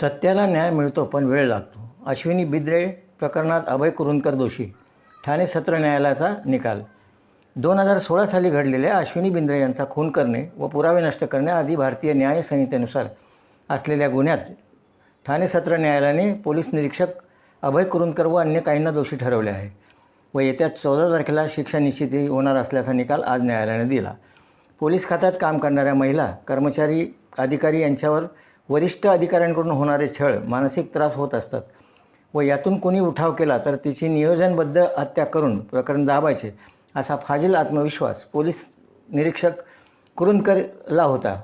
सत्याला न्याय मिळतो पण वेळ लागतो. अश्विनी बिद्रे प्रकरणात अभय कुरुंदकर दोषी. ठाणे सत्र न्यायालयाचा निकाल. दोन हजार सोळा साली घडलेल्या अश्विनी बिंद्रे यांचा खून करणे व पुरावे नष्ट करणे आधी भारतीय न्याय संहितेनुसार असलेल्या गुन्ह्यात ठाणे सत्र न्यायालयाने पोलीस निरीक्षक अभय कुरुंदकर व अन्य काहींना दोषी ठरवले आहे व येत्या चौदा तारखेला शिक्षा निश्चिती होणार असल्याचा निकाल आज न्यायालयाने दिला. पोलीस खात्यात काम करणाऱ्या महिला कर्मचारी अधिकारी यांच्यावर वरिष्ठ अधिकाऱ्यांकडून होणारे छळ मानसिक त्रास होत असतात व यातून कोणी उठाव केला तर तिची नियोजनबद्ध हत्या करून प्रकरण दाबायचे असा फाजील आत्मविश्वास पोलीस निरीक्षक कुरुंदकरला होता.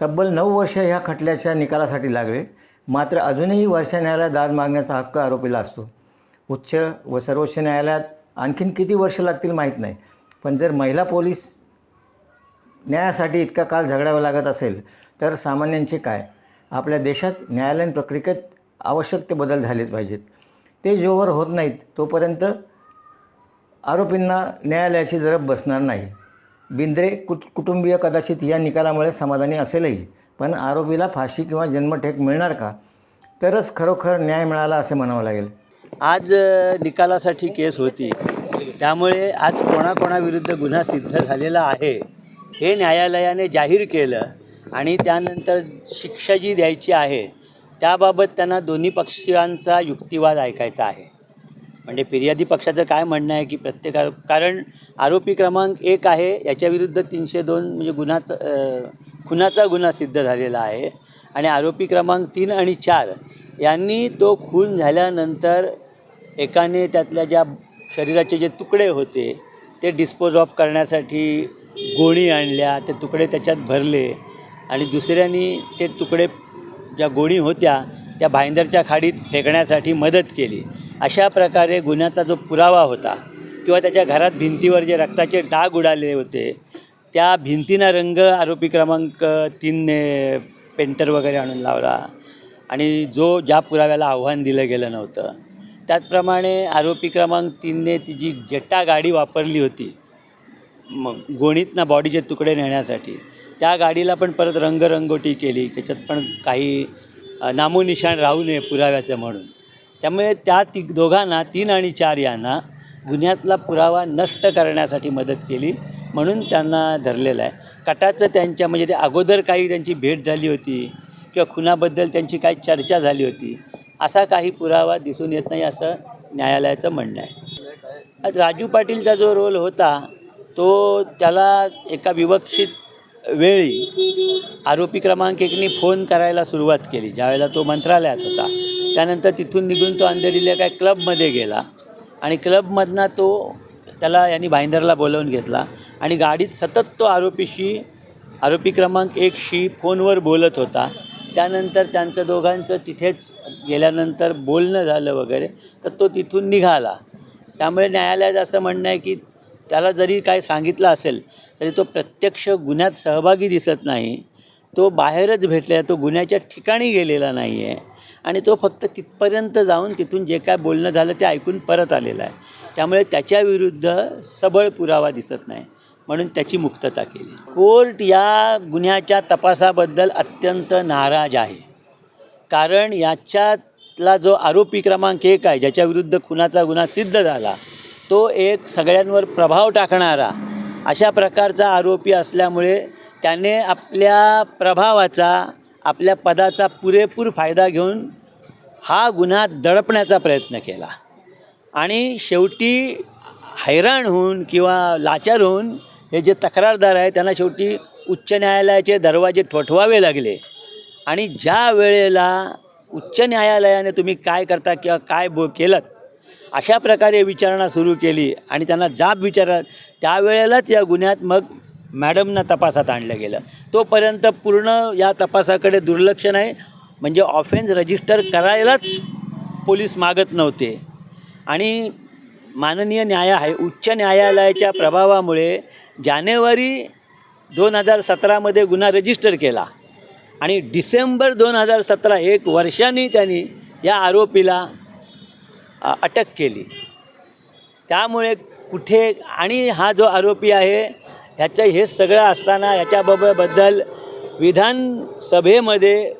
तब्बल नऊ वर्ष ह्या खटल्याच्या निकालासाठी लागले. मात्र अजूनही वर्ष न्यायालयात दाद मागण्याचा हक्क आरोपीला असतो. उच्च व सर्वोच्च न्यायालयात आणखीन किती वर्ष लागतील माहीत नाही. पण जर महिला पोलीस न्यायासाठी इतका काळ झगडावा लागत असेल तर सामान्यांचे काय? आपल्या देशात न्यायालयीन प्रक्रियेत आवश्यक ते बदल झालेच पाहिजेत. ते जोवर होत नाहीत तोपर्यंत आरोपींना न्यायालयाची जरब बसणार नाही. बिंद्रे कुट कुटुंबीय कदाचित या निकालामुळे समाधानी असेलही पण आरोपीला फाशी किंवा जन्मठेक मिळणार का? तरच खरोखर न्याय मिळाला असे म्हणावं लागेल. आज निकालासाठी केस होती. त्यामुळे आज कोणाकोणाविरुद्ध गुन्हा सिद्ध झालेला आहे हे न्यायालयाने जाहीर केलं. आणि त्यानंतर शिक्षा जी द्यायची आहे त्याबाबत त्यांना दोन्ही पक्षांचा युक्तिवाद ऐकायचा आहे. म्हणजे फिर्यादी पक्षाचं काय म्हणणं आहे की प्रत्येक कारण आरोपी क्रमांक एक आहे याच्याविरुद्ध तीनशे दोन म्हणजे गुन्हाचा खुनाचा गुन्हा सिद्ध झालेला आहे. आणि आरोपी क्रमांक तीन आणि चार यांनी तो खून झाल्यानंतर एकाने त्यातल्या ज्या शरीराचे जे तुकडे होते ते डिस्पोज ऑफ करण्यासाठी गोणी आणल्या ते तुकडे त्याच्यात भरले. आणि दुसऱ्यांनी ते तुकडे ज्या गोणी होत्या त्या भाईंदरच्या खाडीत फेकण्यासाठी मदत केली. अशा प्रकारे गुन्ह्याचा जो पुरावा होता किंवा त्याच्या घरात भिंतीवर जे रक्ताचे डाग उडाले होते त्या भिंतीनं रंग आरोपी क्रमांक तीनने पेंटर वगैरे आणून लावला. आणि जो ज्या पुराव्याला आव्हान दिलं गेलं नव्हतं. त्याचप्रमाणे आरोपी क्रमांक तीनने ती जी गाडी वापरली होती मग गोणीतनं बॉडीचे तुकडे नेण्यासाठी त्या गाडीला पण परत रंगरंगोटी केली. त्याच्यात पण काही नामोनिशाण राहू नये पुराव्याचं म्हणून. त्यामुळे त्या ती दोघांना तीन आणि चार यांना गुन्ह्यातला पुरावा नष्ट करण्यासाठी मदत केली म्हणून त्यांना धरलेलं आहे. कटाचं त्यांच्या म्हणजे ते अगोदर काही त्यांची भेट झाली होती किंवा खुनाबद्दल त्यांची काही चर्चा झाली होती असा काही पुरावा दिसून येत नाही असं न्यायालयाचं म्हणणं आहे. राजू पाटीलचा जो रोल होता तो त्याला एका विवक्षित वेळी आरोपी क्रमांक एकने फोन करायला सुरुवात केली ज्यावेळेला तो मंत्रालयात होता. त्यानंतर तिथून निघून तो अंधेरीला काय क्लबमध्ये गेला आणि क्लबमधनं तो त्याला यांनी भाईंदरला बोलवून घेतला आणि गाडीत सतत तो आरोपीशी आरोपी क्रमांक एकशी फोनवर बोलत होता. त्यानंतर त्यांचं दोघांचं तिथेच गेल्यानंतर बोलणं झालं वगैरे तर तो तिथून निघाला. त्यामुळे न्यायालयात असं म्हणणं आहे की त्याला जरी काय सांगितलं असेल तरी तो प्रत्यक्ष गुन्ह्यात सहभागी दिसत नाही. तो बाहेरच भेटला तो गुन्ह्याच्या ठिकाणी गेलेला नाही आहे आणि तो फक्त तिथपर्यंत जाऊन तिथून जे काय बोलणं झालं ते ऐकून परत आलेला आहे. त्यामुळे त्याच्याविरुद्ध सबळ पुरावा दिसत नाही. म्हणून त्याची मुक्तता केली. कोर्ट या गुन्ह्याच्या तपासाबद्दल अत्यंत नाराज आहे. कारण याच्यातला जो आरोपी क्रमांक एक आहे ज्याच्याविरुद्ध खुनाचा गुन्हा सिद्ध झाला तो एक सगळ्यांवर प्रभाव टाकणारा अशा प्रकारचा आरोपी असल्यामुळे त्याने आपल्या प्रभावाचा आपल्या पदाचा पुरेपूर फायदा घेऊन हा गुन्हा दडपण्याचा प्रयत्न केला. आणि शेवटी हैराण होऊन किंवा लाचार होऊन हे जे तक्रारदार आहे त्यांना शेवटी उच्च न्यायालयाचे दरवाजे ठोठवावे लागले. आणि ज्या वेळेला उच्च न्यायालयाने तुम्ही काय करता किंवा काय बो केलं अशा प्रकारे विचारणा सुरू केली आणि त्यांना जाब विचारा त्यावेळेलाच या गुन्ह्यात मग मॅडमना तपासात आणलं गेलं. तोपर्यंत पूर्ण या तपासाकडे दुर्लक्ष नाही. म्हणजे ऑफेन्स रजिस्टर करायलाच पोलीस मागत नव्हते. आणि माननीय न्याय आहे उच्च न्यायालयाच्या प्रभावामुळे जानेवारी दोन हजार सतरामध्ये गुन्हा रजिस्टर केला. आणि डिसेंबर दोन हजार सतरा एक वर्षांनी त्यांनी या आरोपीला अटक केली. त्यामुळे कुठे आणि हा जो आरोपी आहे ह्याचं हे सगळं असताना ह्याच्याबाबतबद्दल विधानसभेमध्ये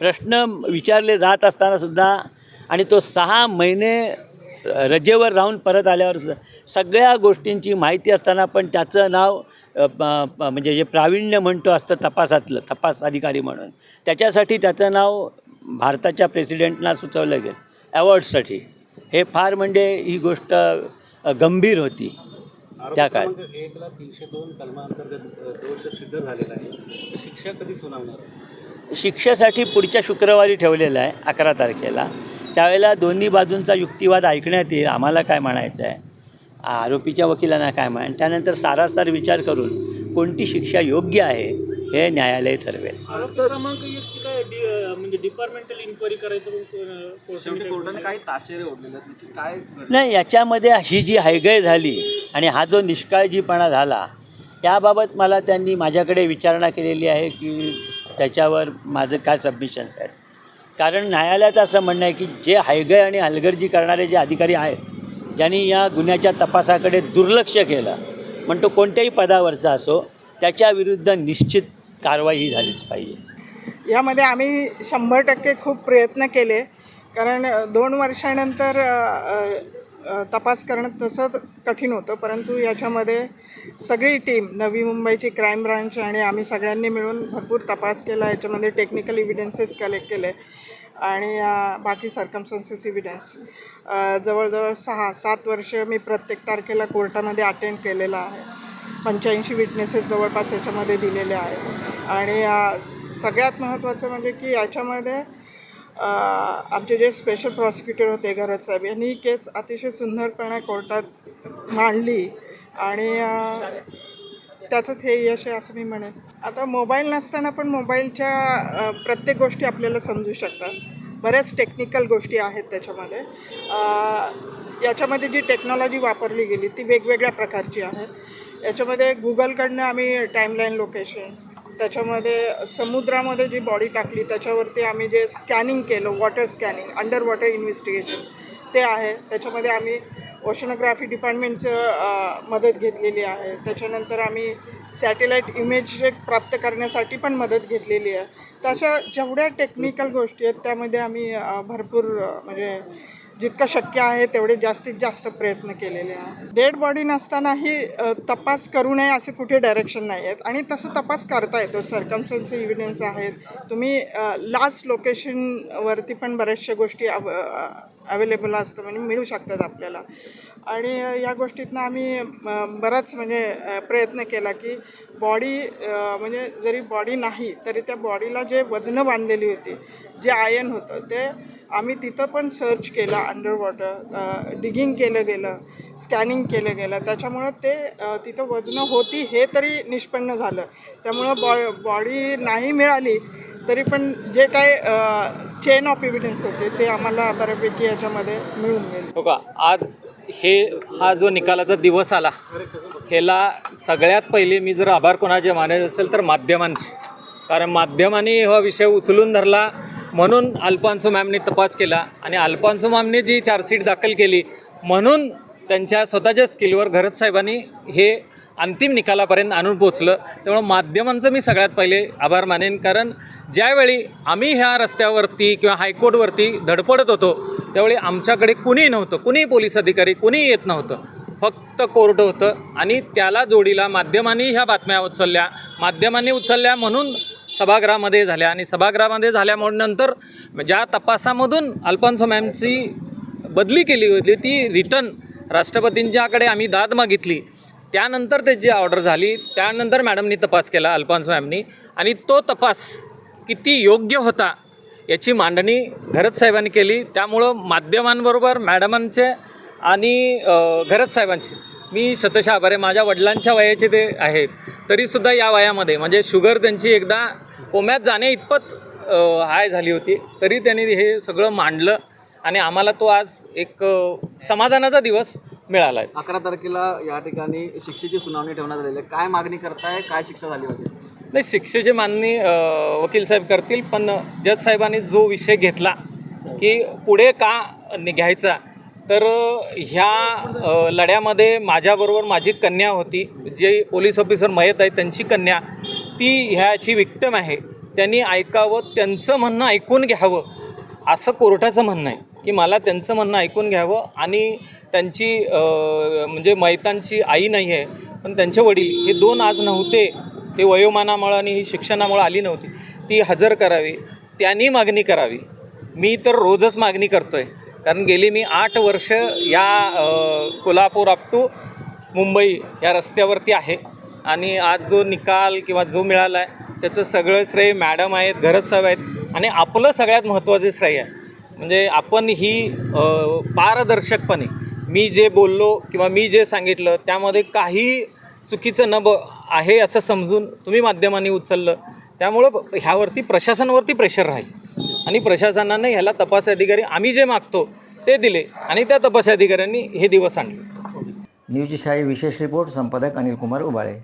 प्रश्न विचारले जात असताना सुद्धा आणि तो सहा महिने रजेवर राहून परत आल्यावर सगळ्या गोष्टींची माहिती असताना पण त्याचं नाव प- प- म्हणजे जे प्रावीण्य म्हणतो असतं तपासातलं तपास अधिकारी म्हणून त्याच्यासाठी त्याचं नाव भारताच्या प्रेसिडेंटना सुचवलं गेलं. अवॉर्डसाठी. हे फार म्हणजे ही गोष्ट गंभीर होती. त्या काळात एकला तीनशे दोन कलमांतर्गत दोष सिद्ध झालेला आहे. शिक्षा कधी सुनावणार? शिक्षेसाठी पुढच्या शुक्रवारी ठेवलेलं आहे अकरा तारखेला. त्यावेळेला दोन्ही बाजूंचा युक्तिवाद ऐकण्यात येईल आम्हाला काय म्हणायचं आहे? आरोपीच्या वकिलांना काय म्हणाय त्यानंतर सारासार विचार करून कोणती शिक्षा योग्य आहे? हे न्यायालय ठरवेल. क्रमांक एकची काय म्हणजे डिपार्टमेंटल इन्क्वायरी करायचं शेवटी कोर्टाने काही ताशेरे ओढलेले आहेत की काय नाही याच्यामध्ये ही जी हायगय झाली आणि हा जो निष्काळजीपणा झाला त्याबाबत मला त्यांनी माझ्याकडे विचारणा केलेली आहे की त्याच्यावर माझं काय सबमिशन्स आहेत. कारण न्यायालयाचं असं म्हणणं आहे की जे हायगय आणि हलगर्जी करणारे जे अधिकारी आहेत ज्यांनी या गुन्ह्याच्या तपासाकडे दुर्लक्ष केलं मग तो कोणत्याही पदावरचा असो त्याच्याविरुद्ध निश्चित कारवाई ही झालीच पाहिजे. यामध्ये आम्ही शंभर टक्के खूप प्रयत्न केले कारण दोन वर्षानंतर तपास करणं तसं कठीण होतं परंतु याच्यामध्ये सगळी टीम नवी मुंबईची क्राईम ब्रांच आणि आम्ही सगळ्यांनी मिळून भरपूर तपास केला याच्यामध्ये टेक्निकल इव्हिडन्सेस कलेक्ट केले आणि बाकी सर्कमस्टन्सेस इव्हिडन्स जवळजवळ सहा सात वर्ष मी प्रत्येक तारखेला कोर्टामध्ये अटेंड केलेला आहे. पंच्याऐंशी विटनेसेस जवळपास याच्यामध्ये दिलेले आहेत. आणि सगळ्यात महत्त्वाचं म्हणजे की याच्यामध्ये आमचे जे स्पेशल प्रॉसिक्युटर होते गरज साहेब यांनी ही केस अतिशय सुंदरपणे कोर्टात मांडली. आणि त्याचंच हे यश आहे असं मी म्हणेन. आता मोबाईल नसताना पण मोबाईलच्या प्रत्येक गोष्टी आपल्याला समजू शकतात. बऱ्याच टेक्निकल गोष्टी आहेत त्याच्यामध्ये. याच्यामध्ये जी टेक्नॉलॉजी वापरली गेली ती वेगवेगळ्या प्रकारची आहे याच्यामध्ये गुगलकडनं आम्ही टाईमलाईन लोकेशन्स त्याच्यामध्ये समुद्रामध्ये जी बॉडी टाकली त्याच्यावरती आम्ही जे स्कॅनिंग केलं water scanning under water investigation ते आहे. त्याच्यामध्ये आम्ही ओशनोग्राफी डिपार्टमेंटचं मदत घेतलेली आहे. त्याच्यानंतर आम्ही सॅटेलाईट इमेज प्राप्त करण्यासाठी पण मदत घेतलेली आहे. तशा जेवढ्या टेक्निकल गोष्टी आहेत त्यामध्ये आम्ही भरपूर म्हणजे जितकं शक्य आहे तेवढे जास्तीत जास्त प्रयत्न केलेले आहे डेड बॉडी नसतानाही तपास करू नये असे कुठे डायरेक्शन नाही आहेत आणि तसं तपास करता येतो. सर्कमस्टन्स इव्हिडन्स आहेत. तुम्ही लास्ट लोकेशनवरती पण बऱ्याचशा गोष्टी अव अवेलेबल असतं म्हणजे मिळू शकतात आपल्याला. आणि या गोष्टीतनं आम्ही बराच म्हणजे प्रयत्न केला की बॉडी म्हणजे जरी बॉडी नाही तरी त्या बॉडीला जे वजनं बांधलेली होती जे आयन होतं ते आम्ही तिथं पण सर्च केलं अंडर वॉटर डिगिंग केलं गेलं स्कॅनिंग केलं गेलं. त्याच्यामुळं ते तिथं वजनं होती हे तरी निष्पन्न झालं. त्यामुळं बॉ बॉडी नाही मिळाली तरी पण जे काय चेन ऑफ एव्हिडन्स होते ते आम्हाला बऱ्यापैकी याच्यामध्ये मिळून गेले. हो का? आज हे हा जो निकालाचा दिवस आला ह्याला सगळ्यात पहिले मी जर आभार कोणाचे मानायचे असेल तर माध्यमांचे. कारण माध्यमांनी हा विषय उचलून धरला म्हणून अल्फान्सो मॅमने तपास केला आणि अल्फान्सो मॅमने जी चार्जशीट दाखल केली म्हणून त्यांच्या स्वतःच्या स्किलवर घरत साहेबांनी हे अंतिम निकालापर्यंत आणून पोचलं त्यामुळं माध्यमांचं मी सगळ्यात पहिले आभार मानेन कारण ज्यावेळी आम्ही ह्या रस्त्यावरती किंवा हायकोर्टवरती धडपडत होतो त्यावेळी आमच्याकडे कुणी नव्हतं कुणी पोलीस अधिकारी कुणी येत नव्हतं. फक्त कोर्ट होतं आणि त्याला जोडीला माध्यमांनी ह्या बातम्या उचलल्या. माध्यमांनी उचलल्या म्हणून सभागृहामध्ये झाल्या आणि सभागृहामध्ये झाल्यामुळे नंतर ज्या तपासामधून अल्फान्सो मॅमची बदली केली होती ती रिटर्न राष्ट्रपतींच्याकडे आम्ही दाद मागितली. त्यानंतर त्याची ऑर्डर झाली. त्यानंतर मॅडमनी तपास केला अल्फान्स मॅमनी. आणि तो तपास किती योग्य होता याची मांडणी घरत साहेबांनी केली. त्यामुळं माध्यमांबरोबर मॅडमांचे आणि घरत साहेबांचे. मी शतशः आभार आहे. माझ्या वडिलांच्या वयाचे ते आहेत. तरीसुद्धा या वयामध्ये म्हणजे शुगर त्यांची एकदा कोम्यात जाणे इतपत हाय झाली होती. तरी त्यांनी हे सगळं मांडलं आणि आम्हाला तो आज एक समाधानाचा दिवस मिळाला आहे अकरा तारखेला या ठिकाणी शिक्षेची सुनावणी ठेवण्यात आलेली आहे. काय मागणी करताय? काय शिक्षा झाली होती नाही शिक्षेची मागणी वकील साहेब करतील पण जज साहेबांनी जो विषय घेतला की पुढे का नि- घ्यायचा तर ह्या लढ्यामध्ये माझ्याबरोबर माझी कन्या होती जे पोलीस ऑफिसर मयत आहे त्यांची कन्या ती ह्याची विक्टम आहे. त्यांनी ऐकावं त्यांचं म्हणणं ऐकून घ्यावं. असं कोर्टाचं म्हणणं आहे की मला त्यांचं म्हणणं ऐकून घ्यावं आणि त्यांची म्हणजे मैतांची आई नाही आहे पण त्यांचे वडील हे दोन आज नव्हते. ते वयोमानामुळं आणि ही शिक्षणामुळं आली नव्हती. ती हजर करावी त्यांनी मागणी करावी. मी तर रोजच मागणी करतो आहे कारण गेली मी आठ वर्ष या कोल्हापूर अप टू मुंबई या रस्त्यावरती आहे. आणि आज जो निकाल किंवा जो मिळाला आहे त्याचं सगळं श्रेय मॅडम आहेत घरच साहेब आहेत आणि आपलं सगळ्यात महत्त्वाचं श्रेय आहे. म्हणजे आपण ही पारदर्शकपणे मी जे बोललो किंवा मी जे सांगितलं त्यामध्ये काही चुकीचं न ब आहे असं समजून तुम्ही माध्यमांनी उचललं. त्यामुळं ह्यावरती प्रशासनावरती प्रेशर राहील. आणि प्रशासनाने ह्याला तपास अधिकारी आम्ही जे मागतो ते दिले आणि त्या तपास अधिकाऱ्यांनी हे दिवस आणले. न्यूज शाही विशेष रिपोर्ट संपादक अनिल कुमार उबाळे.